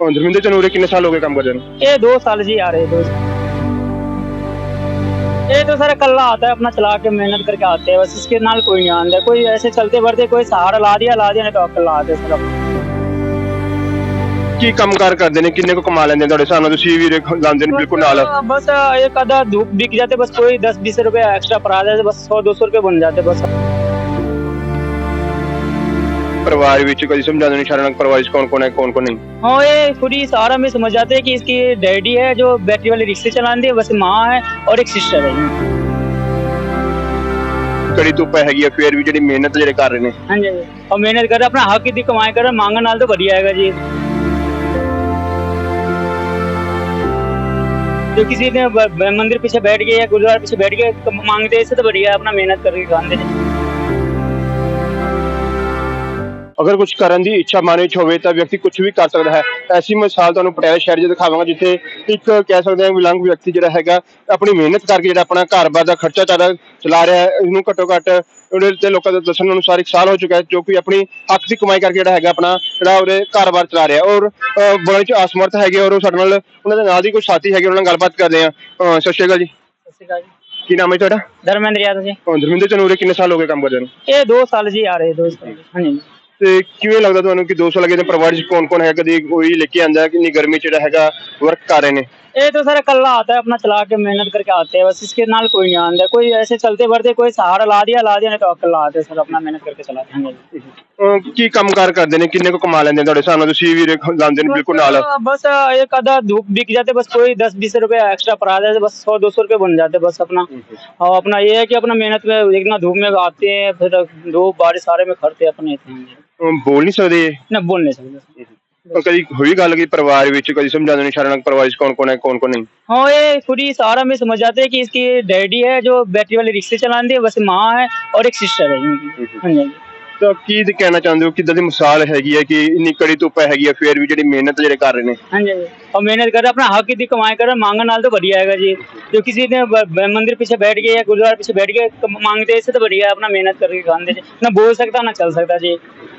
ਹਾਂ ਧਰਮਿੰਦਰ ਚਨੂਰੇ ਕਿੰਨੇ ਸਾਲ ਹੋ ਗਏ ਕੰਮ ਕਰਦੇ ਨੂੰ ये दो साल जी आ रहे हैं, दो साल ये तो सर कल्ला आता है अपना चला के मेहनत करके आते हैं बस इसके नाल कोई नहीं आंदा कोई ऐसे चलते बढ़ते कोई सहारा ला दिया ला दिया नहीं तो अक्ल ला दे सर अपना। ਕੀ ਕੰਮਕਾਰ ਕਰਦੇ ਨੇ ਕਿੰਨੇ ਕੁ ਕਮਾ ਲੈਂਦੇ ਨੇ ਤੁਹਾਡੇ ਹਿਸਾਬ ਨਾਲ ਤੁਸੀਂ ਵੀ ਜਾਂਦੇ ਨੇ ਬਿਲਕੁਲ ਨਾਲ बस एक आधा धूप बिक जाते बस कोई दस बीस रुपए एक्स्ट्रा पड़ा जाते बस सौ दो सौ रुपए बन जाते बस ਪਰਿਵਾਰ ਵਿੱਚ ਕਦੀ ਸਮਝਾਉਂਦੇ ਨੇ ਸ਼ਰਨ ਪਰਿਵਾਰ ਵਿੱਚ ਕੌਣ ਕੌਣ ਹੈ ਕੌਣ ਕੌਣ ਨਹੀਂ हाँ ये खुद ही सहारा में समझ जाते हैं कि इसकी डैडी है जो बैटरी वाली रिक्शे चलाती है बस माँ है और एक सिस्टर है ਕੜੀ ਧੁੱਪ ਹੈਗੀ ਆ ਫਿਰ ਵੀ ਜਿਹੜੀ ਮਿਹਨਤ ਜਿਹੜੇ ਕਰ ਰਹੇ ਨੇ हाँ जी और मेहनत कर अपना हक की कमाई कर मांगन नाल तो बढ़िया हैगा जी जो किसी ने ब- ब- मंदिर पीछे बैठ गए या गुरुद्वारा पीछे बैठ गए कम- मांगते हैं, इससे तो बढ़िया है अपना मेहनत करके खाते हैं ਅਗਰ ਕੁਝ ਕਰਨ ਦੀ ਇੱਛਾ ਮਨ ਵਿੱਚ ਹੋਵੇ ਤਾਂ ਵਿਅਕਤੀ ਕੁਝ ਵੀ ਕਰ ਸਕਦਾ ਹੈ। ਐਸੀ ਮਿਸਾਲ ਤੁਹਾਨੂੰ ਪਟਿਆਲਾ ਸ਼ਹਿਰ 'ਚ ਦਿਖਾਵਾਂਗਾ ਜਿੱਥੇ ਇੱਕ ਕਹਿ ਸਕਦੇ ਹਾਂ ਵਿਲੰਗ ਵਿਅਕਤੀ ਜਿਹੜਾ ਹੈਗਾ ਆਪਣੀ ਮਿਹਨਤ ਕਰਕੇ ਜਿਹੜਾ ਆਪਣਾ ਘਰ-ਬਾਰ ਦਾ ਖਰਚਾ ਚਾਰਾ ਚਲਾ ਰਿਹਾ ਹੈ। ਇਹਨੂੰ ਘੱਟੋ-ਘੱਟ ਉਹਦੇ ਤੇ ਲੋਕਾਂ ਦੇ ਦੱਸਣ ਅਨੁਸਾਰ ਇੱਕ ਸਾਲ ਹੋ ਚੁੱਕਾ ਹੈ ਜੋ ਕਿ ਆਪਣੀ ਹੱਕ ਦੀ ਕਮਾਈ ਕਰਕੇ ਜਿਹੜਾ ਹੈਗਾ ਆਪਣਾ ਜਿਹੜਾ ਉਹਦੇ ਘਰ-ਬਾਰ ਚਲਾ ਰਿਹਾ ਔਰ ਬੜੇ ਚ ਅਸਮਰਥ ਹੈਗੇ ਔਰ ਉਹ ਸਾਡੇ ਨਾਲ ਉਹਨਾਂ ਦੇ ਨਾਲ ਹੀ ਕੁਝ ਸਾਥੀ ਹੈਗੇ ਉਹਨਾਂ ਨਾਲ ਗੱਲਬਾਤ ਕਰਦੇ ਆ ਸਤਿ ਸ਼੍ਰੀ ਅਕਾਲ ਜੀ। ਸਤਿ ਸ਼੍ਰੀ ਅਕਾਲ ਜੀ। ਕੀ ਨਾਮ ਹੈ ਤੁਹਾਡਾ? ਧਰਮਿੰਦਰ ਯਾਦਵ ਜੀ। ਧਰਮਿੰਦਰ ਚਨੂਰੇ ਕਿੰਨੇ ਸਾਲ ਹੋ ਗਏ ਕੰਮ ਕਰਦੇ ਨੂੰ? ਇਹ 2 ਸਾਲ ਜੀ ਆ ਰਹੇ 2 ਹਾਂਜੀ। ਤੇ ਕਿਵੇਂ ਲੱਗਦਾ ਤੁਹਾਨੂੰ ਕਿ 200 ਲੱਗੇ ਤੇ ਪਰਿਵਾਰ 'ਚ ਕੌਣ ਕੌਣ ਹੈ ਕਦੀ ਕੋਈ ਲੈ ਕੇ ਆਂਦਾ ਕਿ ਇੰਨੀ ਗਰਮੀ 'ਚ ਜਿਹੜਾ ਹੈਗਾ ਵਰਕ ਕਰ ਰਹੇ ਨੇ ये तो सर कल्ला आता है अपना चला के मेहनत करके आते हैं बस इसके नाल कोई नहीं आंदा कोई ऐसे चलते बढ़ते कोई सहारा ला दिया ला दिया नहीं तो अक्ल ला दे सर अपना मेहनत करके चलाते हैं हाँ जी ਅਹ ਕੀ ਕੰਮਕਾਰ ਕਰਦੇ ਨੇ ਕਿੰਨੇ ਕੁ ਕਮਾ ਲੈਂਦੇ ਨੇ ਤੁਹਾਡੇ ਹਿਸਾਬ ਨਾਲ ਤੁਸੀਂ ਵੀ ਦੇਖ- ਜਾਂਦੇ ਨੇ ਬਿਲਕੁਲ ਨਾਲ बस एक आधा धूप बिक जाते बस कोई दस बीस रुपए एक्स्ट्रा पड़ा जाते बस सौ दो सौ रुपए बन जाते बस अपना और अपना ये है कि अपना मेहनत में इतना धूप में आते हैं फिर धूप बारिश सारे में खड़ते अपने इतने ਅਹ ਬੋਲ ਨਹੀਂ ਸਕਦੇ ना बोल नहीं सकते ਅਹ ਕਦੀ ਹੋਈ ਗੱਲ ਕਿ ਪਰਿਵਾਰ ਵਿੱਚ ਕਦੀ ਸਮਝਾਉਂਦੇ ਨੇ ਸ਼ਰਨ ਪਰਿਵਾਰ 'ਚ ਕੌਣ ਕੌਣ ਹੈ ਕੌਣ ਕੌਣ ਨਹੀਂ हाँ ये खुद ही सहारा में समझ जाते हैं कि इसकी डैडी है जो बैटरी वाली रिक्शे चलाती है बस माँ है और एक सिस्टर है इनकी हाँ जी हाँ जी ਤਾਂ ਕੀ ਤੇ ਕਹਿਣਾ ਚਾਹੁੰਦੇ ਹੋ ਕਿੱਦਾਂ ਦੀ ਮਿਸਾਲ ਹੈਗੀ ਹੈ ਕਿ ਇੰਨੀ ਕੜੀ ਧੁੱਪ ਹੈਗੀ ਹੈ ਫਿਰ ਵੀ ਜਿਹੜੀ ਮਿਹਨਤ ਜਿਹੜੇ ਕਰ ਰਹੇ ਨੇ हाँ जी हाँ जी। और मेहनत कर अपना हक की कमाई कर मांगन नाल तो बढ़िया हैगा जी जो किसी ने ब- ब- मंदिर पीछे बैठ गए या गुरुद्वारा पीछे बैठ गए कम- मांगते हैं, इससे तो बढ़िया है अपना मेहनत करके खाते जी ना बोल सकता ना चल सकता जी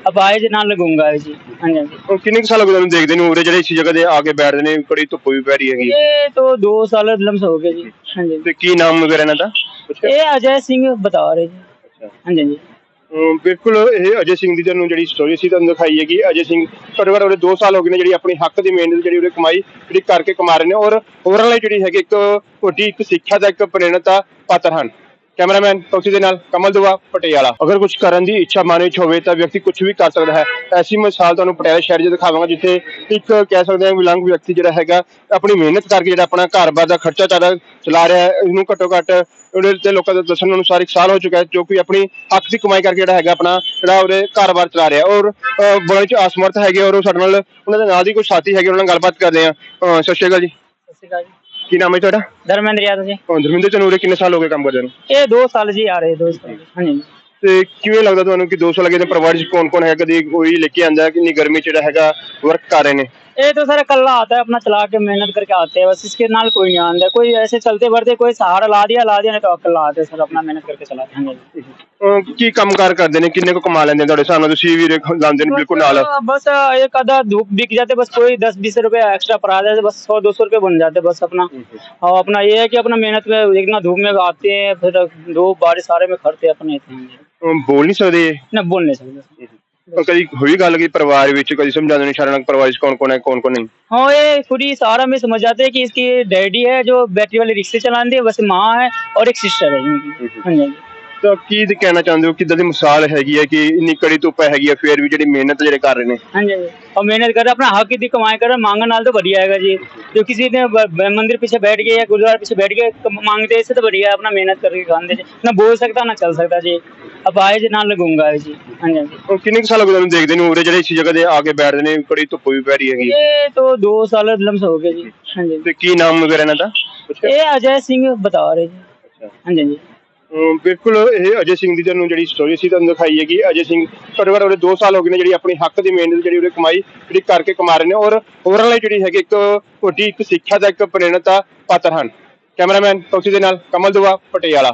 ਅਬਾਏ ਦੇ ਨਾਲ ਲਗੂੰਗਾ ਜੀ। ਹਾਂਜੀ ਹਾਂਜੀ। ਕਿੰਨੇ ਸਾਲ ਹੋ ਦੇਖਦੇ ਨੂੰ? ਉਰੇ ਜਿਹੜੇ ਇਸ ਜਗ੍ਹਾ ਤੇ ਆ ਕੇ ਬੈਠਦੇ ਨੇ ਕੜੀ ਧੁੱਪ ਵੀ ਪੈ ਰਹੀ ਹੈਗੀ। ਇਹ ਤੋਂ 2 ਸਾਲ ਲਮਸ ਹੋ ਗਏ ਜੀ। ਹਾਂਜੀ। ਤੇ ਕੀ ਨਾਮ ਵਗੈਰਾ ਇਹਨਾਂ ਦਾ? ਇਹ ਅਜੈ ਸਿੰਘ ਬਤਾ ਰਹੇ ਜੀ। ਹਾਂਜੀ ਹਾਂਜੀ। ਬਿਲਕੁਲ ਇਹ ਅਜੇ ਸਿੰਘ ਦੀ ਤੁਹਾਨੂੰ ਜਿਹੜੀ ਸਟੋਰੀ ਸੀ ਤੁਹਾਨੂੰ ਦਿਖਾਈ ਹੈਗੀ ਅਜੇ ਸਿੰਘ ਘੱਟੋ ਘੱਟ ਉਹਦੇ 2 ਸਾਲ ਹੋ ਗਏ ਨੇ ਜਿਹੜੀ ਆਪਣੇ ਹੱਕ ਦੀ ਮਿਹਨਤ ਜਿਹੜੀ ਉਹਨੇ ਕਮਾਈ ਜਿਹੜੀ ਕਰਕੇ ਕਮਾ ਰਹੇ ਨੇ ਔਰ ਹੋਰਾਂ ਲਈ ਜਿਹੜੀ ਹੈਗੀ ਇੱਕ ਵੱਡੀ ਇੱਕ ਸਿੱਖਿਆ ਦਾ ਇੱਕ ਪ੍ਰੇਰਣਾ ਦਾ ਪਾਤਰ ਹਨ। ਕੈਮਰਾਮੈਨ ਤੋਸੀ ਦੇ ਨਾਲ ਕਮਲ ਦੁਆ, ਪਟਿਆਲਾ। ਅਗਰ ਕੁਝ ਕਰਨ ਦੀ ਇੱਛਾ ਮਨ ਵਿੱਚ ਹੋਵੇ ਤਾਂ ਵਿਅਕਤੀ ਕੁਝ ਵੀ ਕਰ ਸਕਦਾ ਹੈ। ਐਸੀ ਮਿਸਾਲ ਤੁਹਾਨੂੰ ਪਟਿਆਲਾ ਸ਼ਹਿਰ 'ਚ ਦਿਖਾਵਾਂਗਾ, ਜਿੱਥੇ ਇੱਕ ਕਹਿ ਸਕਦੇ ਹਾਂ ਵਿਲੰਗ ਵਿਅਕਤੀ ਜਿਹੜਾ ਹੈਗਾ, ਆਪਣੀ ਮਿਹਨਤ ਕਰਕੇ ਜਿਹੜਾ ਆਪਣਾ ਘਰ-ਬਾਰ ਦਾ ਖਰਚਾ ਚਾਰਾ ਚਲਾ ਰਿਹਾ ਹੈ। ਇਹਨੂੰ ਘੱਟੋ-ਘੱਟ ਉਹਦੇ ਤੇ ਲੋਕਾਂ ਦੇ ਦੱਸਣ ਅਨੁਸਾਰ ਇੱਕ ਸਾਲ ਹੋ ਚੁੱਕਾ ਹੈ, ਜੋ ਕਿ ਆਪਣੀ ਹੱਕ ਦੀ ਕਮਾਈ ਕਰਕੇ ਜਿਹੜਾ ਹੈਗਾ, ਆਪਣਾ ਜਿਹੜਾ ਉਹਦੇ ਘਰ-ਬਾਰ ਚਲਾ ਰਿਹਾ ਔਰ ਬੜੇ ਚ ਅਸਮਰਥ ਹੈਗੇ ਔਰ ਉਹ ਸਾਡੇ ਨਾਲ, ਉਹਨਾਂ ਦੇ ਨਾਲ ਦੀ ਕੁਝ ਸਾਥੀ ਹੈਗੇ, ਉਹਨਾਂ ਨਾਲ ਗੱਲਬਾਤ ਕਰਦੇ ਆ ਸਤਿ ਸ਼੍ਰੀ ਅਕਾਲ ਜੀ। ਸਤਿ ਸ਼੍ਰੀ ਅਕਾਲ ਜੀ। ਕੀ ਨਾਮ ਹੈ ਤੁਹਾਡਾ धर्मेंद्र यादव जी ਅਹ, ਧਰਮਿੰਦਰ ਚਨੂਰੇ ਕਿੰਨੇ ਸਾਲ ਹੋ ਗਏ ਕੰਮ ਕਰਦੇ ਨੂੰ ये दो साल जी आ रहे हैं दो साल हाँ जी ਤੇ ਕਿਵੇਂ ਲੱਗਦਾ ਤੁਹਾਨੂੰ ਕਿ 200 ਲੱਗੇ ਤੇ ਪਰਿਵਾਰ 'ਚ ਕੌਣ ਕੌਣ ਹੈ ਕਦੀ ਕੋਈ ਲੈ ਕੇ ਆਂਦਾ ਕਿ ਇੰਨੀ ਗਰਮੀ 'ਚ ਜਿਹੜਾ ਹੈਗਾ ਵਰਕ ਕਰ ਰਹੇ ਨੇ ये तो सर कल्ला आता है अपना चला के मेहनत करके आते हैं बस इसके नाल कोई नहीं आंदा कोई ऐसे चलते बढ़ते कोई सहारा ला दिया ला दिया नहीं तो अक्ल ला दे सर अपना मेहनत करके चलाते हैं हाँ जी ਅਹ, ਕੀ ਕੰਮਕਾਰ ਕਰਦੇ ਨੇ ਕਿੰਨੇ ਕੁ ਕਮਾ ਲੈਂਦੇ ਨੇ ਤੁਹਾਡੇ ਹਿਸਾਬ ਨਾਲ ਤੁਸੀਂ ਵੀ ਦੇਖ- ਜਾਂਦੇ ਨੇ ਬਿਲਕੁਲ ਨਾਲ बस एक आधा धूप बिक जाते बस कोई दस बीस रुपए एक्स्ट्रा पड़ा जाते बस सौ दो सौ रुपए बन जाते बस अपना और अपना ये है कि अपना मेहनत में इतना धूप में आते हैं फिर धूप बारिश सारे में खड़ते अपने इतने ਅਹ, ਬੋਲ ਨਹੀਂ ਸਕਦੇ ना बोल नहीं सकते ਅਹ, ਕਦੀ ਹੋਈ ਗੱਲ ਕਿ ਪਰਿਵਾਰ ਵਿੱਚ ਕਦੀ ਸਮਝਾਉਂਦੇ ਨੇ ਸ਼ਰਨ ਪਰਿਵਾਰ 'ਚ ਕੌਣ ਕੌਣ ਹੈ ਕੌਣ ਕੌਣ ਨਹੀਂ हाँ ये खुद ही सहारा में समझ जाते हैं कि इसकी डैडी है जो बैटरी वाली रिक्शे चलाती है बस माँ है और एक सिस्टर है इनकी हाँ जी हाँ जी ਤਾਂ ਕੀ ਤੇ ਕਹਿਣਾ ਚਾਹੁੰਦੇ ਹੋ ਕਿੱਦਾਂ ਦੀ ਮਿਸਾਲ ਹੈਗੀ ਹੈ ਕਿ ਇੰਨੀ ਕੜੀ ਧੁੱਪ ਹੈਗੀ ਹੈ ਫਿਰ ਵੀ ਜਿਹੜੀ ਮਿਹਨਤ ਜਿਹੜੇ ਕਰ ਰਹੇ ਨੇ हाँ जी हाँ जी। और मेहनत कर अपना हक की कमाई कर मांगन नाल तो बढ़िया हैगा जी जो किसी ने ब- ब- मंदिर पीछे बैठ गए या गुरुद्वारा पीछे बैठ गए कम- मांगते हैं, इससे तो बढ़िया है अपना मेहनत करके खाते जी ना बोल सकता ना चल सकता जी अब आए जी नाल लगूंगा जी हाँ जी हाँ जी ਉਹ ਕਿੰਨੇ ਕੁ ਸਾਲ ਹੋ ਗਏ ਤੁਹਾਨੂੰ ਦੇਖਦੇ ਨੂੰ ਉਰੇ ਜਿਹੜੇ ਇਸ ਜਗ੍ਹਾ ਤੇ ਆ ਕੇ ਬੈਠਦੇ ਨੇ ਕੜੀ ਧੁੱਪ ਵੀ ਪੈ ਰਹੀ ਹੈਗੀ ये तो दो साल लम्स हो गए जी हाँ जी ਤੇ ਕੀ ਨਾਮ ਵਗੈਰਾ ਇਹਨਾਂ ਦਾ ਪੁੱਛਿਆ? ये अजय सिंह बता रहे जी हाँ जी हाँ जी ਅਮ ਬਿਲਕੁਲ ਇਹ ਅਜੇ ਸਿੰਘ ਦੀ ਤੁਹਾਨੂੰ ਜਿਹੜੀ ਸਟੋਰੀ ਸੀ ਤੁਹਾਨੂੰ ਦਿਖਾਈ ਹੈਗੀ, ਅਜੇ ਸਿੰਘ ਘੱਟੋ ਘੱਟ ਉਹਦੇ 2 ਸਾਲ ਹੋ ਗਏ ਨੇ ਜਿਹੜੀ ਆਪਣੀ ਹੱਕ ਦੀ ਮਿਹਨਤ ਜਿਹੜੀ ਉਹਨੇ ਕਮਾਈ ਜਿਹੜੀ ਕਰਕੇ ਕਮਾ ਰਹੇ ਨੇ ਔਰ ਹੋਰਾਂ ਲਈ ਜਿਹੜੀ ਹੈਗੀ ਇੱਕ ਵੱਡੀ ਇੱਕ ਸਿੱਖਿਆ ਦਾ ਇੱਕ ਪ੍ਰੇਰਣਾ ਦਾ ਪਾਤਰ ਹਨ। ਕੈਮਰਾਮੈਨ ਤੋਸੀ ਦੇ ਨਾਲ ਕਮਲ ਦੁਆ, ਪਟਿਆਲਾ।